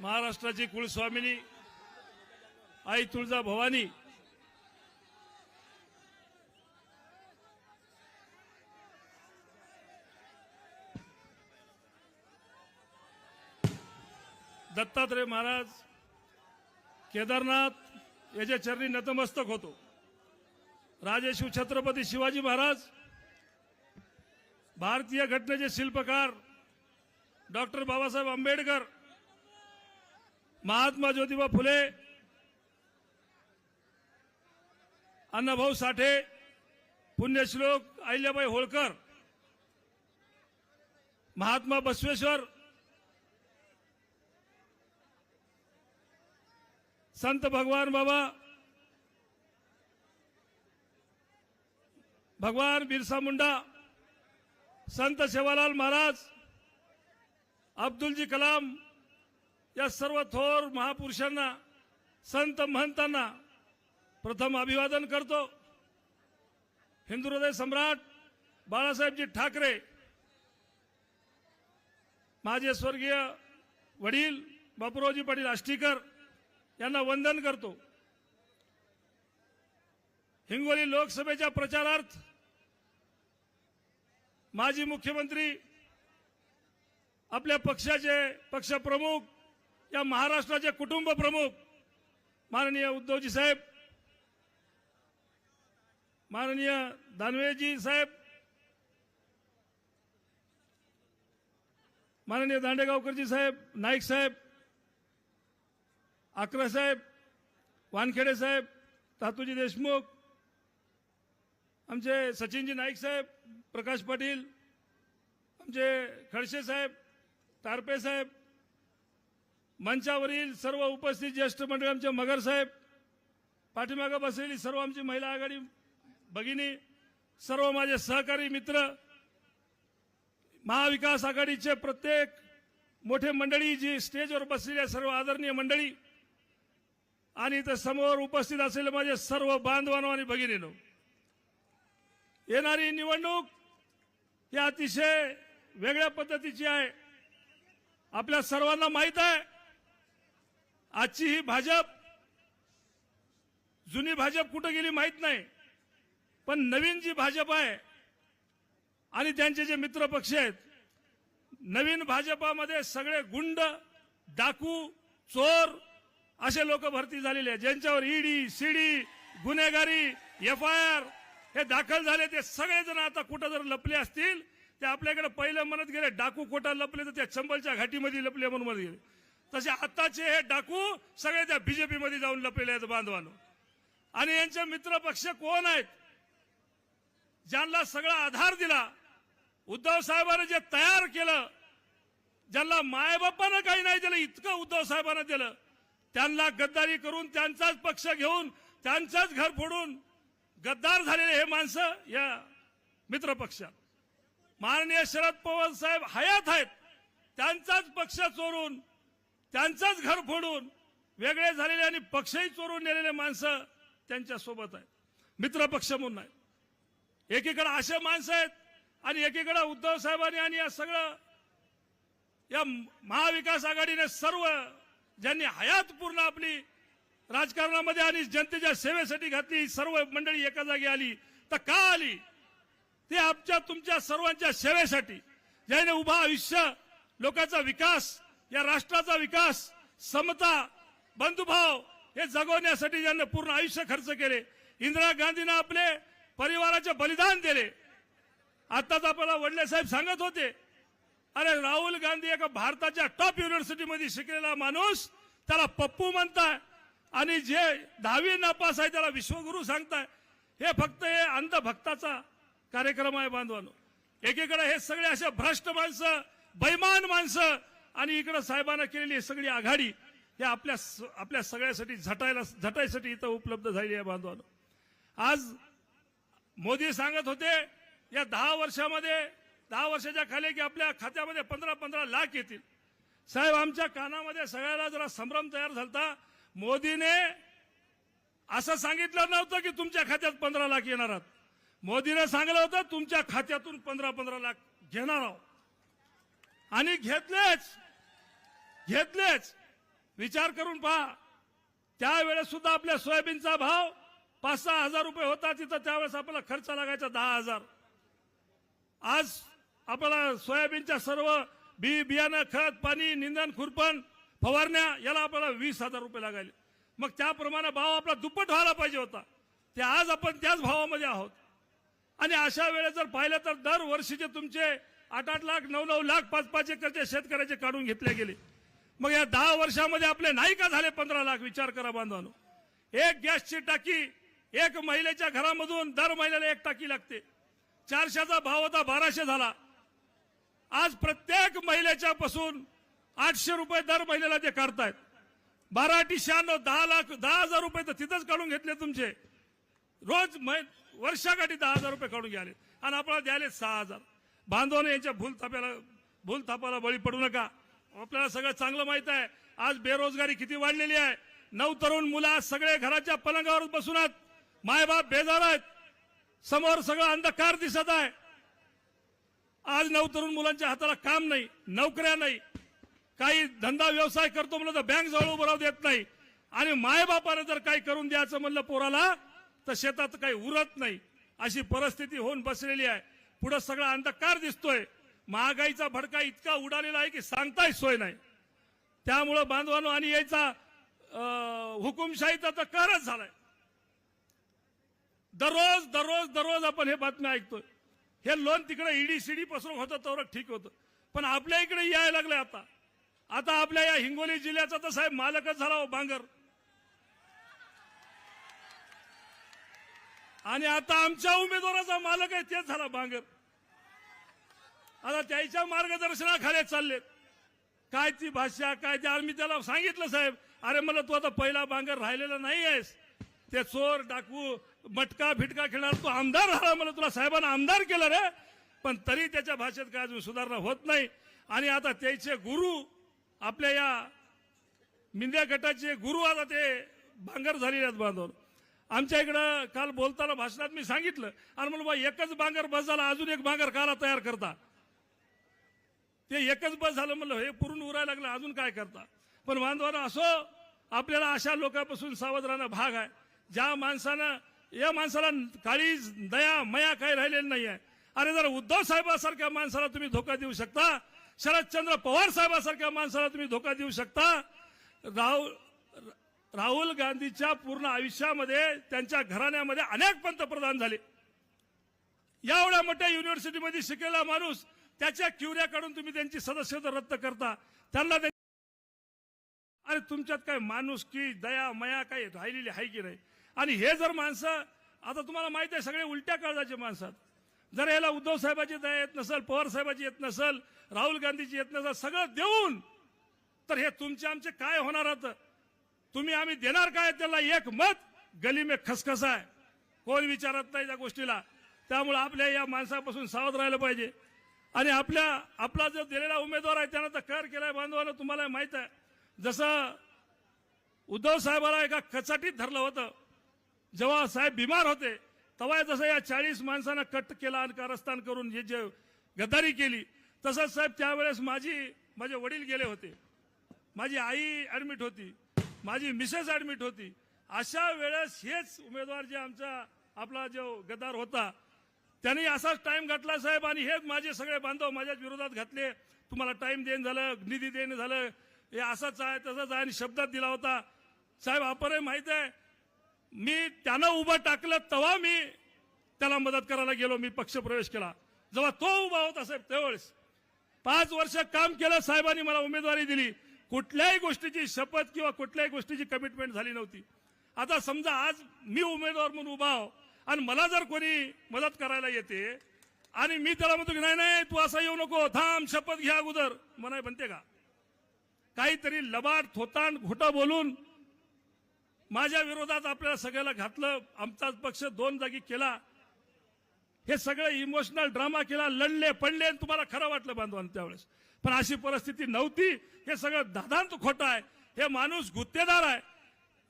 महाराष्ट्राची कुलस्वामिनी आई तुळजा भवानी दत्तात्रय महाराज केदारनाथ याच्या चरणी नतमस्तक होतो. राजेशिव छत्रपती शिवाजी महाराज भारतीय घटनेचे शिल्पकार डॉक्टर बाबासाहेब आंबेडकर महात्मा ज्योतिबा फुले अण्णाभाऊ साठे पुण्यश्लोक अहिल्याबाई होळकर महात्मा बसवेश्वर संत भगवान बाबा भगवान बिरसा मुंडा संत सेवालाल महाराज अब्दुलजी कलाम या सर्व थोर महापुरुषांना संत महंतांना प्रथम अभिवादन करतो. हिंदू हृदय सम्राट बाळासाहेबजी ठाकरे माझे स्वर्गीय वडील बापूरावजी पाटील आष्टीकर यांना वंदन करतो. हिंगोली लोकसभेच्या प्रचारार्थ माजी मुख्यमंत्री आपल्या पक्षाचे पक्षप्रमुख या महाराष्ट्राचे कुटुंब प्रमुख माननीय उद्धवजी साहेब माननीय दानवेजी साहेब माननीय दांडेगावकरजी साहेब नाईक साहेब अकरा साहेब वानखेडे साहेब तातूजी देशमुख आमचे सचिनजी नाईक साहेब प्रकाश पाटील आमचे खडसे साहेब तारपे साहेब मंचावरील सर्व उपस्थित ज्येष्ठ मंडळी आमचे मगर साहेब पाठीमागं बसलेली सर्व आमची महिला आघाडी भगिनी सर्व माझे सहकारी मित्र महाविकास आघाडीचे प्रत्येक मोठे मंडळी जी स्टेजवर बसलेली सर्व आदरणीय मंडळी आणि इथं समोर उपस्थित असलेले माझे सर्व बांधवानो आणि भगिनीनो येणारी निवडणूक ही अतिशय वेगळ्या पद्धतीची आहे. आपल्या सर्वांना माहीत आहे आजची ही भाजप जुनी भाजप कुठं गेली माहीत नाही पण नवीन जी भाजप आहे आणि त्यांचे जे मित्र पक्ष आहेत नवीन भाजपामध्ये सगळे गुंड डाकू चोर असे लोक भरती झालेले आहेत ज्यांच्यावर ईडी सीडी गुन्हेगारी एफ आय आर हे दाखल झाले ते सगळेजण आता कुठं जर लपले असतील ते आपल्याकडे पहिलं म्हणत गेले डाकू कोटा लपले तर त्या चंबलच्या घाटीमध्ये लपले म्हणून म्हणत गेले. तसे आताचे हे डाकू सगळे त्या बीजेपी मध्ये जाऊन लपलेले आहेत बांधवानो. आणि यांचे मित्र पक्ष कोण आहेत? ज्यांना सगळा आधार दिला उद्धव साहेबांनी जे तयार केलं ज्यांना मायबापानं काही नाही दिलं इतकं उद्धव साहेबांना दिलं त्यांना गद्दारी करून त्यांचाच पक्ष घेऊन त्यांचाच घर फोडून गद्दार झालेले हे माणसं या मित्र पक्षात. माननीय शरद पवार साहेब हयात आहेत त्यांचाच पक्ष चोरून त्यांचंच घर फोडून वेगळे झालेले आणि पक्षही चोरून नेलेले माणसं त्यांच्यासोबत आहेत. मित्र पक्ष म्हणून आहेत एकीकडे असे माणसं आहेत आणि एकीकडे उद्धव साहेबांनी आणि या सगळं या महाविकास आघाडीने सर्व ज्यांनी हयात पूर्ण आपली राजकारणामध्ये आणि जनतेच्या सेवेसाठी घातली सर्व मंडळी एका जागी आली तर का आली? ते आमच्या तुमच्या सर्वांच्या सेवेसाठी ज्याने उभा आयुष्य लोकांचा विकास या राष्ट्राचा विकास समता बंधुभाव हे जगवण्यासाठी ज्यांना पूर्ण आयुष्य खर्च केले इंदिरा गांधीनं आपले परिवाराचे बलिदान दिले. आताच आपल्याला वडले साहेब सांगत होते अरे राहुल गांधी एका भारताच्या टॉप युनिव्हर्सिटीमध्ये शिकलेला माणूस त्याला पप्पू म्हणताय आणि जे दहावी नापास आहे त्याला विश्वगुरु सांगताय. हे फक्त हे अंधभक्ताचा कार्यक्रम आहे बांधवानो. एकीकडे हे सगळे असे भ्रष्ट माणसं बैमान माणसं आणि इकडं साहेबांना केलेली सगळी आघाडी हे आपल्या स- आपल्या सगळ्यासाठी झटायला झटायसाठी इथं उपलब्ध झाली आहे बांधवानं. आज मोदी सांगत होते या दहा वर्षामध्ये दहा वर्षाच्या खाली की आपल्या खात्यामध्ये पंधरा पंधरा लाख येतील. साहेब आमच्या कानामध्ये सगळ्याला जरा संभ्रम तयार झालता. मोदीने असं सांगितलं नव्हतं की तुमच्या खात्यात पंधरा लाख येणार आहात. मोदीने सांगितलं होतं तुमच्या खात्यातून पंधरा पंधरा लाख घेणार आहोत. आणि घेतलेच. घेतलेच. विचार करून पहा. त्यावेळेस सुद्धा आपल्या सोयाबीनचा भाव पाच सहा हजार रुपये होता तिथं. त्यावेळेस आपला खर्च लागायचा दहा हजार. आज आपल्याला सोयाबीनच्या सर्व बी बियाणं खत पाणी निंदन खुरपण फवारण्या याला आपल्याला वीस हजार रुपये लागायले. मग त्याप्रमाणे भाव आपला दुप्पट व्हायला पाहिजे होता. ते आज आपण त्याच भावामध्ये आहोत. आणि अशा वेळेस जर पाहिलं तर दरवर्षीचे तुमचे आठ आठ लाख नऊ नऊ लाख पाच पाच एकरचे शेतकऱ्याचे काढून घेतले गेले. मग या दहा वर्षामध्ये आपले नाही का झाले पंधरा लाख विचार करा बांधवानो. एक गॅसची टाकी एक महिलेच्या घरामधून दर महिन्याला एक टाकी लागते. चारशेचा भाव होता बाराशे झाला. आज प्रत्येक महिलेच्या पासून आठशे रुपये दर महिन्याला ते काढतायत. बारा अटी शहाण्णव दहा लाख दहा हजार रुपये तर तिथंच काढून घेतले तुमचे. रोज मै- वर्षाकाठी दहा हजार रुपये काढून घ्याले आणि आपल्याला द्यायले सहा हजार. बांधवाने यांच्या भूल थाप्याला भूल थापाला बळी पडू नका. आपल्याला सगळं चांगलं माहीत आहे. आज बेरोजगारी किती वाढलेली आहे. नऊ तरुण मुलं आज सगळे घराच्या पलंगावर बसून आहेत. मायबाप बेजार आहेत. समोर सगळं अंधकार दिसत आहे. आज नऊ तरुण मुलांच्या हाताला काम नाही नोकऱ्या नाही. काही धंदा व्यवसाय करतो म्हणलं तर बँक जवळ उभं राहू देत नाही. आणि मायबापाने जर काही करून द्यायचं म्हणलं पोराला तर शेतात काही उरत नाही. अशी परिस्थिती होऊन बसलेली आहे. पुढे सगळा अंधकार दिसतोय. महागाईचा भडका इतका उडालेला आहे की सांगताही सोय नाही. त्यामुळं बांधवानो आणि याचा हुकुमशाहीचा तर करच झालाय. दररोज दररोज दररोज आपण हे बातम्या ऐकतोय. हे लोन तिकडे ईडी सीडी पसरून होतं तर ठीक होतं. पण आपल्या इकडे यायला लागले आता. आता आपल्या या हिंगोली जिल्ह्याचा तर साहेब मालकच झाला हो बांगर आणि आता आमच्या उमेदवाराचा मालक आहे तेच झाला बांगर आता त्याच्या मार्गदर्शनाखाली चाललेत. काय ती भाषा काय ती मी त्याला सांगितलं साहेब अरे मला तू आता पहिला बांगर राहिलेला नाही आहेस ते चोर डाकू मटका फिटका खेळणार तू आमदार राहिला मला तुला साहेबांना आमदार केलं रे. पण तरी त्याच्या भाषेत काय अजून सुधारणा होत नाही. आणि आता त्याचे गुरु आपल्या या मिंद्या गटाचे गुरु आता ते बांगर झालेले आहेत बांधव आमच्या इकडं काल बोलताना भाषणात मी सांगितलं. आणि म्हणून बा एकच बांगर बस झाला अजून एक बांगर काला तयार करता? ते एकच बस झालं म्हणलं हे पुरून उरायला लागलं अजून काय करता? पण बांधवांना असो आपल्याला अशा लोकांपासून सावध राहणं भाग आहे ज्या माणसानं या माणसाला काळी दया मया काही राहिलेली नाही आहे अरे जर उद्धव साहेबासारख्या माणसाला तुम्ही धोका देऊ शकता शरदचंद्र पवार साहेबासारख्या माणसाला तुम्ही धोका देऊ शकता राहुल राहुल गांधीच्या पूर्ण आयुष्यामध्ये त्यांच्या घराण्यामध्ये अनेक पंतप्रधान झाले. एवढ्या मोठ्या युनिव्हर्सिटीमध्ये शिकलेला माणूस त्याच्या क्युऱ्या काढून तुम्ही त्यांची सदस्यता रद्द करता. त्यांना अरे तुमच्यात काय माणूस की दया मया काही राहिलेली आहे की नाही? आणि हे जर माणसं आता तुम्हाला माहिती आहे सगळे उलट्या काळजाचे माणसात जर याला उद्धव साहेबाची दया येत नसेल पवार साहेबाची येत नसेल राहुल गांधीची येत नसेल सगळं देऊन तर हे तुमचे आमचे काय होणार आता तुम्ही आम्ही देणार काय त्याला एक मत? गली में खसखस आहे कोण विचारत नाही त्या गोष्टीला. त्यामुळे आपल्या या माणसापासून सावध राहिलं पाहिजे. आणि आपल्या आपला जो दिलेला उमेदवार आहे त्यानं तर कर केलाय बांधवाला तुम्हाला माहीत आहे. जसं उद्धव साहेबाला एका कचाटीत धरलं होतं. जेव्हा साहेब बिमार होते तेव्हा जसं या चाळीस माणसांना कट केला आणि कारस्थान करून जे जे गद्दारी केली तसंच साहेब त्यावेळेस माझी माझे वडील गेले होते. माझी आई ऍडमिट होती. माझी मिसेस ऍडमिट होती. अशा वेळेस हेच उमेदवार जे आमचा आपला जो गद्दार होता त्यांनी असाच टाइम घातला साहेब आणि हेच माझे सगळे बांधव माझ्याच विरोधात घातले. तुम्हाला टाइम देणं झालं निधी देणं झालं हे असंच आहे तसंच आहे आणि शब्दात दिला होता. साहेब आपणही माहीत आहे मी त्यानं उभं टाकलं तेव्हा मी त्याला मदत करायला गेलो मी पक्षप्रवेश केला. जेव्हा तो उभा होता साहेब त्यावेळेस. पाच वर्ष काम केलं साहेबांनी मला उमेदवारी दिली. कुठल्याही गोष्टीची शपथ किंवा कुठल्याही गोष्टीची कमिटमेंट झाली नव्हती. आता समजा आज मी उमेदवार म्हणून उभा आहो आणि मला जर कोणी मदत करायला येते आणि मी त्याला म्हणतो की नाही नाही तू असं येऊ नको थांब शपथ घ्या अगोदर. मनाय म्हणते का? काहीतरी लबाड थोतांड घोटा बोलून माझ्या विरोधात आपल्याला सगळ्याला घातलं आमचाच पक्ष दोन जागी केला. हे सगळं इमोशनल ड्रामा केला लढले पडले आणि तुम्हाला खरं वाटलं बांधवांना त्यावेळेस. पण अशी परिस्थिती नव्हती. हे सगळं दादांत खोटं आहे. हे माणूस गुत्तेदार आहे.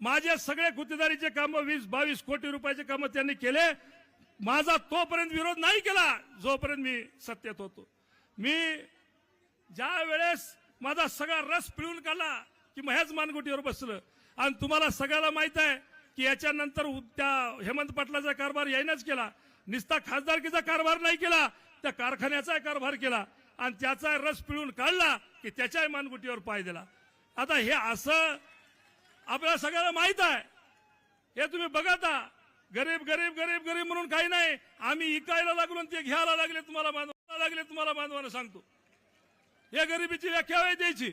माझे सगळे गुत्तेदारीचे कामं वीस बावीस कोटी रुपयाचे कामं त्यांनी केले. माझा तोपर्यंत विरोध नाही केला जोपर्यंत मी सत्तेत होतो. मी ज्या वेळेस माझा सगळा रस पिळून काढला की मग ह्याच मानगुटीवर बसलं. आणि तुम्हाला सगळ्याला माहीत आहे की याच्यानंतर उ- त्या हेमंत पाटलाचा कारभार यायनंच केला. निस्ता खासदारकीचा कारभार नाही केला त्या कारखान्याचा कारभार केला. आणि त्याचा रस पिळून काढला की त्याच्याही मानगुटीवर पाय दिला. आता हे असं आपल्याला सगळ्याला माहीत आहे. हे तुम्ही बघता आहा. गरीब गरीब गरीब गरीब म्हणून काही नाही. आम्ही इकायला लागलो ते घ्यायला लागले तुम्हाला बांधवायला लागले तुम्हाला बांधवाला सांगतो. या गरिबीची व्याख्या आहे द्यायची.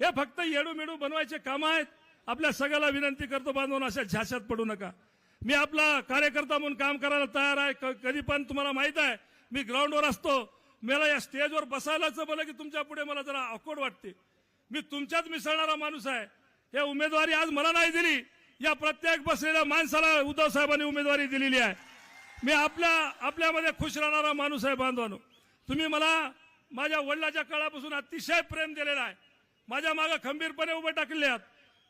हे फक्त येडू मेडू बनवायचे काम आहेत. आपल्या सगळ्याला विनंती करतो बांधवून अशा झाशात पडू नका. मी आपला कार्यकर्ता म्हणून काम करायला तयार आहे. क- कधी पण तुम्हाला माहीत आहे मी ग्राउंडवर असतो. मला या स्टेजवर बसायलाच बोला की तुमच्यापुढे मला जरा अकोड वाटते. मी तुमच्यात मिसळणारा माणूस आहे. हे उमेदवारी आज मला नाही दिली. या प्रत्येक बसलेल्या माणसाला उद्धव साहेबांनी उमेदवारी दिलेली आहे. मी आपल्या आपल्यामध्ये खुश राहणारा माणूस आहे बांधवानो. तुम्ही मला माझ्या वडिलाच्या काळापासून अतिशय प्रेम दिलेला आहे. माझ्या मागे खंबीरपणे उभे टाकले आहात.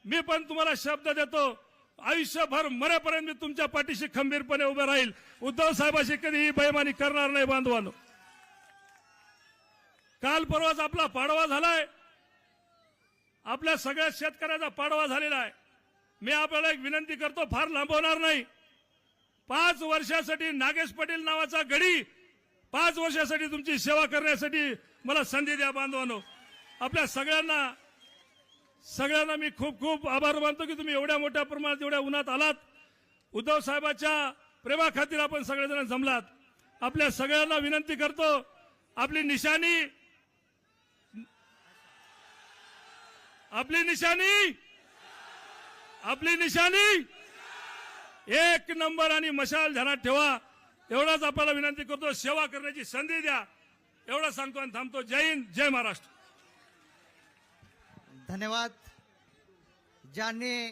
मी पण तुम्हाला शब्द देतो आयुष्यभर मरेपर्यंत मी तुमच्या पाठीशी खंबीरपणे उभे राहील. उद्धव साहेबाशी कधीही बैमानी करणार नाही बांधवानो. काल परवाच आपला पाडवा झालाय. आपल्या सगळ्या शेतकऱ्याचा पाडवा झालेला आहे. मी आपल्याला एक विनंती करतो फार लांबवणार नाही. पाच वर्षासाठी नागेश पाटील नावाचा गडी पाच वर्षासाठी तुमची सेवा करण्यासाठी मला संधी द्या बांधवानो. आपल्या सगळ्यांना सगळ्यांना मी खूप खूप आभार मानतो की तुम्ही एवढ्या मोठ्या प्रमाणात एवढ्या उन्हात आलात. उद्धव साहेबाच्या प्रेमाखातीर आपण सगळेजण जमलात. आपल्या सगळ्यांना विनंती करतो आपली निशाणी आपली निशाणी? आपली निशाणी? एक नंबर आणि मशाल ध्यानात ठेवा. एवढाच आपल्याला विनंती करतो. सेवा करण्याची संधी द्या. एवढं सांगतो आणि थांबतो. जय हिंद जय महाराष्ट्र. धन्यवाद. ज्यांनी